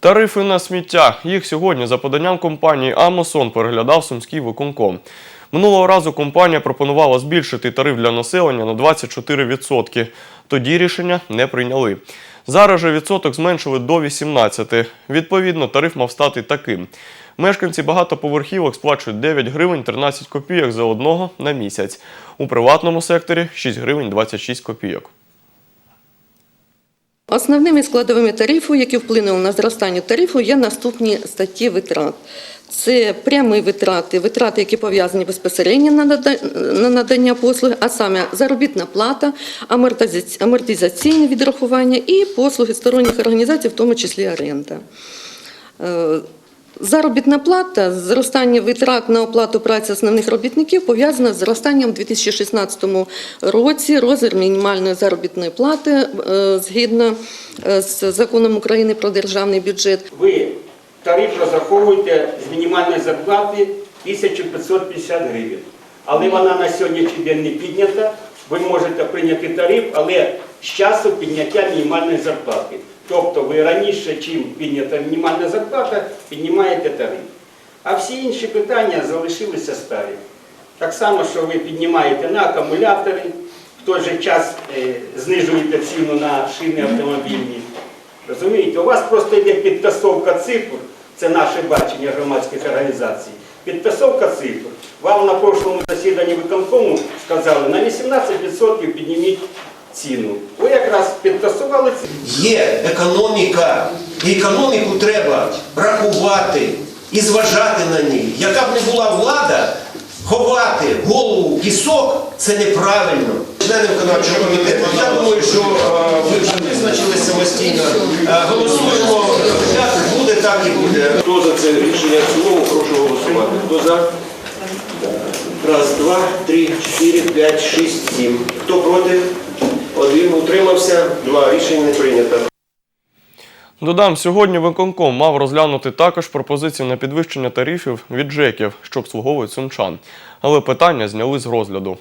Тарифи на сміття. Їх сьогодні за поданням компанії Амосон переглядав Сумський виконком. Минулого разу компанія пропонувала збільшити тариф для населення на 24%. Тоді рішення не прийняли. Зараз же відсоток зменшили до 18%. Відповідно, тариф мав стати таким. Мешканці багатоповерхівок сплачують 9 гривень 13 копійок за одного на місяць. У приватному секторі 6 гривень 26 копійок. Основними складовими тарифу, які вплинули на зростання тарифу, є наступні статті витрат. Це прямі витрати, витрати, які пов'язані безпосередньо на надання послуги, а саме заробітна плата, амортизаційні відрахування і послуги сторонніх організацій, в тому числі оренда. Заробітна плата, зростання витрат на оплату праці основних робітників пов'язана з зростанням у 2016 році розмір мінімальної заробітної плати е, згідно е, з законом України про державний бюджет. Ви тариф розраховуєте з мінімальної зарплати 1550 гривень. Але вона на сьогоднішній день не піднята. Ви можете прийняти тариф, але з часу підняття мінімальної зарплати. Тобто ви раніше, чим піднята мінімальна зарплата, піднімаєте тариф. А всі інші питання залишилися старі. Так само, що ви піднімаєте на акумулятори, в той же час е, знижуєте ціну на шини автомобільні. Розумієте, у вас просто йде підтасовка цифр, це наше бачення громадських організацій. Підтасовка цифр. Вам на прошлому засіданні виконкому сказали, на 18% підніміть ціну. Ви якраз підтасували цифру. Є економіка, і економіку треба рахувати і зважати на ній. Яка б не була влада, ховати голову в пісок це неправильно. Члени виконавчого комітету, я думаю, що е, ви вже визначились самостійно. Е, Голосуємо, як буде, так і буде. Хто за це рішення в цілому, прошу голосувати. Хто за? Раз, два, три, чотири, п'ять, шість, сім. Хто проти? Утримався. Два. Рішення не прийнято. Додам, сьогодні виконком мав розглянути також пропозиції на підвищення тарифів від ЖЕКів, що обслуговують сумчан. Але питання зняли з розгляду.